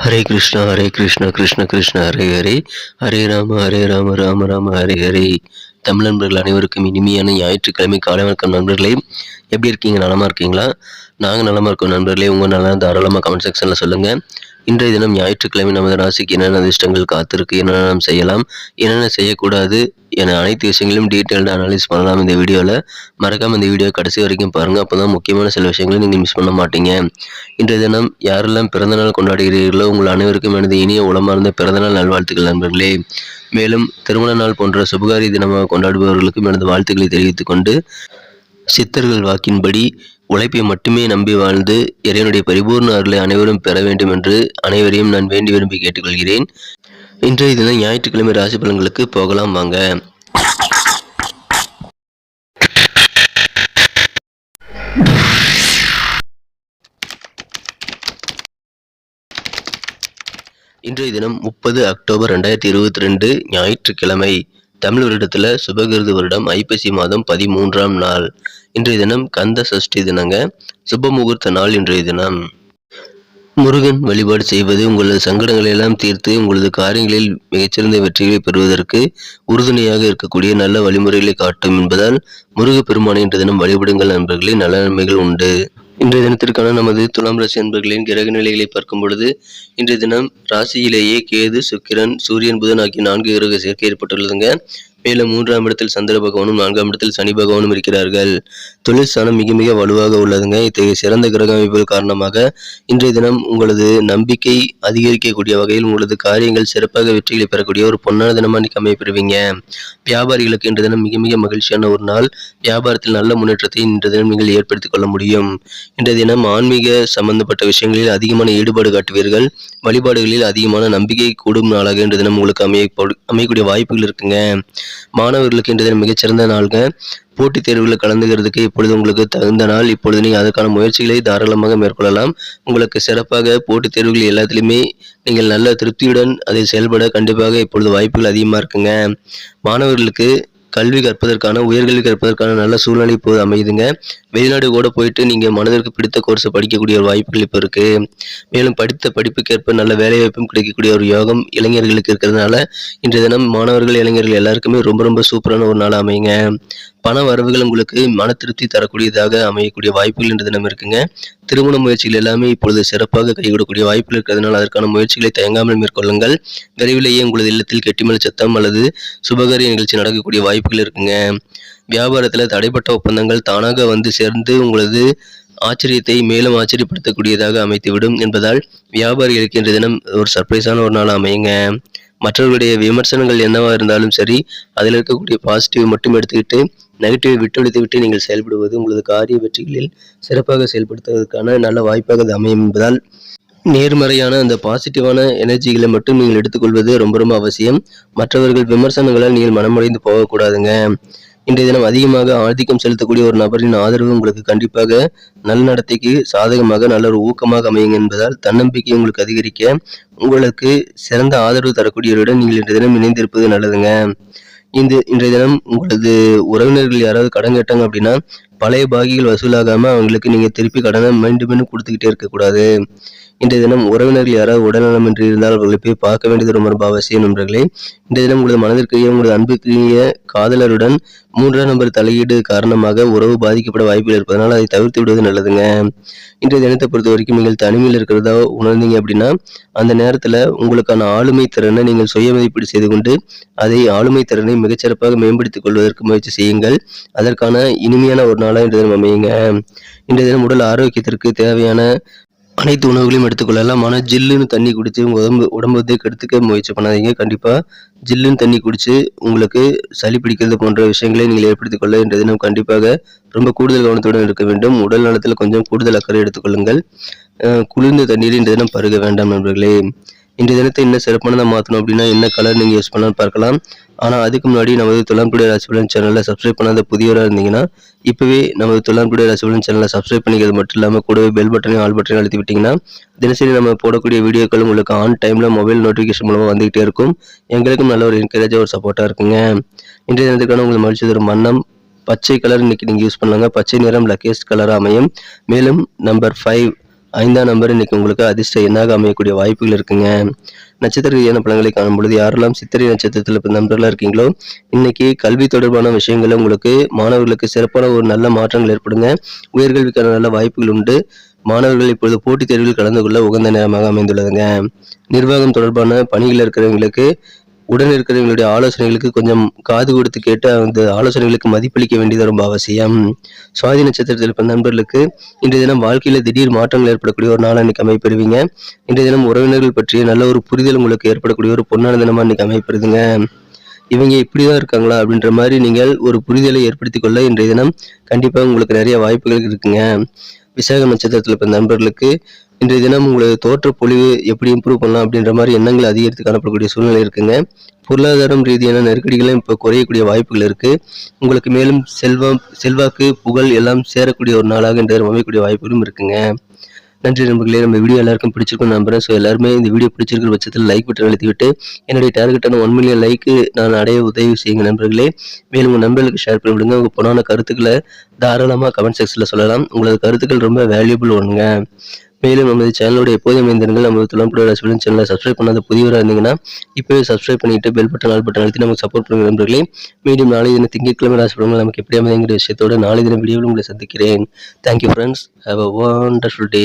ஹரே கிருஷ்ணா ஹரே கிருஷ்ணா கிருஷ்ண கிருஷ்ண ஹரே ஹரே ஹரே ராம ஹரே ராம ராம ராம ஹரே ஹரே தமிழ் நண்பர்கள் அனைவருக்கும் இனிமையான ஞாயிற்றுக்கிழமை காலை வணக்கம் நண்பர்களே. எப்படி இருக்கீங்க? நலமா இருக்கீங்களா? நாங்கள் நலமாக இருக்கோம் நண்பர்களே. உங்கள் நல்லா தாராளமாக கமெண்ட் செக்ஷனில் சொல்லுங்கள் இன்றைய தினம் ஞாயிற்றுக்கிழமை நமது ராசிக்கு என்னென்ன அதிர்ஷ்டங்கள் காத்திருக்கு என்னென்ன நாம் செய்யலாம் என்னென்ன செய்யக்கூடாது என அனைத்து விஷயங்களையும் டீட்டெயில்டாக அனாலிஸ் பண்ணலாம் இந்த வீடியோவில் மறக்காமல் இந்த வீடியோ கடைசி வரைக்கும் பாருங்கள் அப்போ தான் முக்கியமான சில விஷயங்களை நீங்கள் மிஸ் பண்ண மாட்டீங்க. இன்றைய தினம் யாரெல்லாம் பிறந்தநாள் கொண்டாடுகிறீர்களோ உங்கள் அனைவருக்கும் எனது இனிய உளமார்ந்த பிறந்தநாள் நல்வாழ்த்துக்கள் நண்பர்களே. மேலும் திருமண நாள் போன்ற சுபகாரி தினமாக கொண்டாடுபவர்களுக்கும் எனது வாழ்த்துக்களை தெரிவித்துக் கொண்டு சித்தர்கள் வாக்கின்படி உழைப்பை மட்டுமே நம்பி வாழ்ந்து இறைவனுடைய பரிபூர்ண அருளை அனைவரும் பெற வேண்டும் என்று அனைவரையும் நான் வேண்டி விரும்பி கேட்டுக்கொள்கிறேன். இன்றைய தினம் ஞாயிற்றுக்கிழமை ராசி பலன்களுக்கு போகலாம் வாங்க. இன்றைய தினம் முப்பது அக்டோபர் ரெண்டாயிரத்தி இருபத்தி ரெண்டு ஞாயிற்றுக்கிழமை. தமிழ் வருடத்தில் சுபகிருது வருடம் ஐப்பசி மாதம் பதிமூன்றாம் நாள். இன்றைய தினம் கந்த சஷ்டி தினங்க சுப முகூர்த்த நாள் இன்றைய தினம். முருகன் வழிபாடு செய்வது உங்களது சங்கடங்களை எல்லாம் தீர்த்து உங்களது காரியங்களில் மிகச்சிறந்த வெற்றிகளை பெறுவதற்கு உறுதுணையாக இருக்கக்கூடிய நல்ல வழிமுறைகளை காட்டும் என்பதால் முருக பெருமானை இன்றைய தினம் வழிபடுங்கள் நண்பர்களே நல்ல நன்மைகள் உண்டு. இன்றைய தினத்திற்கான நமது துலாம் ராசி அன்பர்களின் கிரக நிலைகளை பார்க்கும் பொழுது இன்றைய தினம் ராசியிலேயே கேது சுக்கிரன் சூரியன் புதன் ஆகிய நான்கு கிரக சேர்க்கை ஏற்பட்டுள்ளதுங்க. மேலும் மூன்றாம் இடத்தில் சந்திர பகவானும் நான்காம் இடத்தில் சனி பகவானும் இருக்கிறார்கள். தொழில் ஸ்தானம் மிக மிக வலுவாக உள்ளதுங்க. இத்தகைய சிறந்த கிரக அமைப்புகள் காரணமாக இன்றைய தினம் உங்களது நம்பிக்கை அதிகரிக்கக்கூடிய வகையில் உங்களது காரியங்கள் சிறப்பாக வெற்றிகளை பெறக்கூடிய ஒரு பொன்னான தினமாக இன்னைக்கு அமைப்பெறுவீங்க வியாபாரிகளுக்கு இன்றைய தினம் மிக மிக மகிழ்ச்சியான ஒரு நாள். வியாபாரத்தில் நல்ல முன்னேற்றத்தை இன்றைய தினம் நீங்கள் ஏற்படுத்திக் கொள்ள முடியும். இன்றைய தினம் ஆன்மீக சம்பந்தப்பட்ட விஷயங்களில் அதிகமான ஈடுபாடு காட்டுவீர்கள். வழிபாடுகளில் அதிகமான நம்பிக்கை கூடும் நாளாக இன்றைய தினம் உங்களுக்கு அமைய அமையக்கூடிய வாய்ப்புகள் இருக்குங்க. மாணவர்களுக்கு இன்றைய தினம் மிகச்சிறந்த நாள்க போட்டித் தேர்வுகளில் கலந்துகிறதுக்கு இப்பொழுது உங்களுக்கு தகுந்த நாள். இப்பொழுது நீங்கள் அதற்கான முயற்சிகளை தாராளமாக மேற்கொள்ளலாம். உங்களுக்கு சிறப்பாக போட்டித் தேர்வுகள் எல்லாத்துலேயுமே நீங்கள் நல்ல திருப்தியுடன் அதை செயல்பட கண்டிப்பாக இப்பொழுது வாய்ப்புகள் அதிகமாக இருக்குங்க. மாணவர்களுக்கு கல்வி கற்பதற்கான உயர்கல்வி கற்பதற்கான நல்ல சூழ்நிலை இப்போது அமையுதுங்க. வெளிநாடு கூட போயிட்டு நீங்கள் மனதிற்கு பிடித்த கோர்ஸை படிக்கக்கூடிய ஒரு வாய்ப்புகள் இப்போ இருக்குது மேலும் படித்த படிப்புக்கேற்ப நல்ல வேலைவாய்ப்பும் கிடைக்கக்கூடிய ஒரு யோகம் இளைஞர்களுக்கு இருக்கிறதுனால இன்றைய தினம் மாணவர்கள் இளைஞர்கள் எல்லாருக்குமே ரொம்ப ரொம்ப சூப்பரான ஒரு நாள் அமையுங்க. பண வரவுகள் உங்களுக்கு மன திருப்தி தரக்கூடியதாக அமையக்கூடிய வாய்ப்புகள் இன்று தினம் இருக்குங்க. திருமண முயற்சிகள் எல்லாமே இப்பொழுது சிறப்பாக கைவிடக்கூடிய வாய்ப்புகள் இருக்கிறதுனால அதற்கான முயற்சிகளை தயங்காமல் மேற்கொள்ளுங்கள். விரைவிலேயே உங்களது இல்லத்தில் கெட்டிமலை சத்தம் அல்லது சுபகாரிய நிகழ்ச்சி நடக்கக்கூடிய வாய்ப்புகள் இருக்குங்க. வியாபாரத்தில் தடைப்பட்ட ஒப்பந்தங்கள் தானாக வந்து சேர்ந்து உங்களது ஆச்சரியத்தை மேலும் ஆச்சரியப்படுத்தக்கூடியதாக அமைத்துவிடும் என்பதால் வியாபாரிகளுக்கு இன்று தினம் ஒரு சர்ப்ரைஸான ஒரு நாள் அமையுங்க. மற்றவர்களுடைய விமர்சனங்கள் என்னவா இருந்தாலும் சரி அதில் இருக்கக்கூடிய பாசிட்டிவ் மட்டும் எடுத்துக்கிட்டு நெகட்டிவை விட்டொழித்து விட்டு நீங்கள் செயல்படுவது உங்களது காரிய வெற்றிகளில் சிறப்பாக செயல்படுத்துவதற்கான நல்ல வாய்ப்பாக அது அமையும் என்பதால் நேர்மறையான அந்த பாசிட்டிவான எனர்ஜிகளை மட்டும் நீங்கள் எடுத்துக்கொள்வது ரொம்ப ரொம்ப அவசியம். மற்றவர்கள் விமர்சனங்களால் நீங்கள் மனமடைந்து போகக்கூடாதுங்க. இன்றைய தினம் அதிகமாக ஆதிக்கம் செலுத்தக்கூடிய ஒரு நபரின் ஆதரவு உங்களுக்கு கண்டிப்பாக நல்நடத்தைக்கு சாதகமாக நல்ல ஒரு ஊக்கமாக அமையுங்க என்பதால் தன்னம்பிக்கை உங்களுக்கு அதிகரிக்க உங்களுக்கு சிறந்த ஆதரவு தரக்கூடியவருடன் நீங்கள் இன்றைய தினம் இணைந்திருப்பது நல்லதுங்க. இந்த இன்றைய தினம் உங்களது உறவினர்கள் யாராவது கடன் கேட்டாங்க அப்படின்னா பழைய பாகிகள் வசூலாகாம அவங்களுக்கு நீங்க திருப்பி கடனை மீண்டும் மீண்டும் கொடுத்துக்கிட்டே இருக்கக்கூடாது. இன்றைய தினம் உறவினர்கள் யாராவது உடல்நலமின்றி இருந்தால் அவர்களை போய் பார்க்க வேண்டியது ரொம்ப ரொம்ப அவசியம் நண்பர்களே. இன்றைய தினம் உங்களது மனதிற்குரிய உங்களது அன்புக்குரிய காதலருடன் மூன்றாம் நம்பர் தலையீடு காரணமாக உறவு பாதிக்கப்பட வாய்ப்புகள் இருப்பதனால் அதை தவிர்த்து விடுவது நல்லதுங்க. இன்றைய தினத்தை பொறுத்த வரைக்கும் நீங்கள் தனிமையில் இருக்கிறதா உணர்ந்தீங்க அப்படின்னா அந்த நேரத்தில் உங்களுக்கான ஆளுமை திறனை நீங்கள் சுய மதிப்பீடு செய்து கொண்டு அதை ஆளுமை திறனை மிகச்சிறப்பாக மேம்படுத்திக் கொள்வதற்கு முயற்சி செய்யுங்கள். அதற்கான இனிமையான ஒரு நாளாக இன்றைய தினம் அமையுங்க. இன்றைய தினம் உடல் ஆரோக்கியத்திற்கு தேவையான அனைத்து உணவுகளையும் எடுத்துக்கொள்ளலாம். ஆனால் ஜில்லுன்னு தண்ணி குடித்து உங்கள் உடம்பு உடம்பு வந்து கெடுத்துக்க முயற்சி பண்ணாதீங்க. கண்டிப்பாக ஜில்லுன்னு தண்ணி குடித்து உங்களுக்கு சளி பிடிக்கிறது போன்ற விஷயங்களை நீங்கள் ஏற்படுத்திக் கொள்ள இன்றைய தினம் கண்டிப்பாக ரொம்ப கூடுதல் கவனத்துடன் இருக்க வேண்டும். உடல் நலத்தில் கொஞ்சம் கூடுதல் அக்கறை எடுத்துக்கொள்ளுங்கள். குளிர்ந்த தண்ணீர் இன்றைய தினம் பருக வேண்டாம் நண்பர்களே. இன்றைய தினத்தை என்ன சிறப்பானதாக மாற்றணும் அப்படின்னா என்ன கலர் நீங்கள் யூஸ் பண்ணலாம்னு பார்க்கலாம். ஆனால் அதுக்கு முன்னாடி நமது துலாம்புடைய ராசிபலன் சேனலில் சப்ஸ்கிரைப் பண்ணாத புதியவராக இருந்தீங்கன்னா இப்போவே நமது துலாம்புடைய ராசிபலன் சேனலை சப்ஸ்கிரைப் பண்ணிக்கிறது மட்டும் இல்லாமல் கூடவே பெல் பட்டனையும் ஆல் பட்டனையும் அழுத்தி விட்டிங்கன்னா தினசரி நம்ம போடக்கூடிய வீடியோக்கள் உங்களுக்கு ஆன் டைமில் மொபைல் நோட்டிஃபிகேஷன் மூலமாக வந்துகிட்டே இருக்கும். எங்களுக்கும் நல்ல ஒரு என்கரேஜாக ஒரு சப்போர்ட்டாக இருக்குங்க. இன்றைய தினத்துக்கான உங்களுக்கு மகிழ்ச்சி தரும் வண்ணம் பச்சை கலர் இன்னைக்கு நீங்கள் யூஸ் பண்ணலாங்க. பச்சை நிறம் லக்கேஸ்ட் கலராக அமையும். மேலும் நம்பர் ஃபைவ் ஐந்தாம் நம்பர் இன்னைக்கு உங்களுக்கு அதிர்ஷ்ட எண்ணாக அமையக்கூடிய வாய்ப்புகள் இருக்குங்க. நட்சத்திர ரீதியான பலன்களை காணும் பொழுது யாரெல்லாம் சித்திரை நட்சத்திரத்தில் இப்போ நண்பர்களாக இருக்கீங்களோ இன்னைக்கு கல்வி தொடர்பான விஷயங்கள் உங்களுக்கு மாணவர்களுக்கு சிறப்பான ஒரு நல்ல மாற்றங்கள் ஏற்படுங்க. உயர்கல்விக்கான நல்ல வாய்ப்புகள் உண்டு. மாணவர்கள் இப்பொழுது போட்டித் தேர்வில் கலந்து கொள்ள உகந்த நேரமாக அமைந்துள்ளதுங்க. நிர்வாகம் தொடர்பான பணிகள் இருக்கிறவங்களுக்கு உடன் இருக்கிறவங்களுடைய ஆலோசனைகளுக்கு கொஞ்சம் காது கொடுத்து கேட்டு அந்த ஆலோசனைகளுக்கு மதிப்பளிக்க வேண்டியது ரொம்ப அவசியம். சுவாதி நட்சத்திரத்தில் இருப்ப நண்பர்களுக்கு இன்றைய தினம் வாழ்க்கையில் திடீர் மாற்றங்கள் ஏற்படக்கூடிய ஒரு நாள் இன்னைக்கு அமைப்பெறுவீங்க. இன்றைய தினம் உறவினர்கள் பற்றிய நல்ல ஒரு புரிதல் உங்களுக்கு ஏற்படக்கூடிய ஒரு பொன்னான தினமாக இன்னைக்கு அமைப்பெறுதுங்க. இவங்க இப்படி தான் இருக்காங்களா அப்படின்ற மாதிரி நீங்கள் ஒரு புரிதலை ஏற்படுத்தி கொள்ள இன்றைய தினம் கண்டிப்பாக உங்களுக்கு நிறைய வாய்ப்புகள் இருக்குங்க. விசாக நட்சத்திரத்தில் பிறந்த நண்பர்களுக்கு இன்றைய தினம் உங்களது தோற்ற பொழிவு எப்படி இம்ப்ரூவ் பண்ணலாம் அப்படின்ற மாதிரி எண்ணங்கள் அதிகரித்து காணப்படக்கூடிய சூழ்நிலை இருக்குங்க. பொருளாதாரம் ரீதியான நெருக்கடிகளும் இப்போ குறையக்கூடிய வாய்ப்புகள் இருக்குது உங்களுக்கு மேலும் செல்வம் செல்வாக்கு புகழ் எல்லாம் சேரக்கூடிய ஒரு நாளாக இன்றைய அமைக்கக்கூடிய அமையக்கூடிய வாய்ப்புகளும் இருக்குங்க. நன்றி நண்பர்களே நம்ம வீடியோ எல்லாருக்கும் பிடிச்சிருக்கும் நம்புறேன். ஸோ எல்லாருமே இந்த வீடியோ பிடிச்சிருக்கிற பட்சத்தில் லைக் பட்டன் அழுத்தி விட்டு என்னுடைய டார்கெட்டான ஒன் மில்லியன் லைக்கு நான் அடைய உதவி செய்யுங்க நண்பர்களே. மேலும் உங்கள் நண்பர்களுக்கு ஷேர் பண்ணி விடுங்க. உங்கள் பொண்ணான கருத்துக்களை தாராளமாக கமெண்ட் செக்ஷனில் சொல்லலாம். உங்களது கருத்துக்கள் ரொம்ப வேல்யூபிள் ஒன்றுங்க மேலும் நமது சேனலோட எப்போதும் இணைந்திருங்கள். நமது துளம்புட ரசிகன் சேனலை சப்ஸ்கிரைப் பண்ணாத புதியவராக இருந்தீங்கன்னா இப்போவே சப்ஸ்கிரைப் பண்ணிட்டு பெல் பட்டன் ஆல் பட்டன் அழுத்தி நமக்கு சப்போர்ட் பண்ணுங்க நண்பர்களே. மீண்டும் நாளை தினம் திங்கட்கிழமை ராசி நமக்கு எப்படி அமைதிங்கிற விஷயத்தோட நாளை தினம் வீடியோவில் உங்களை சந்திக்கிறேன். Thank you friends have a wonderful day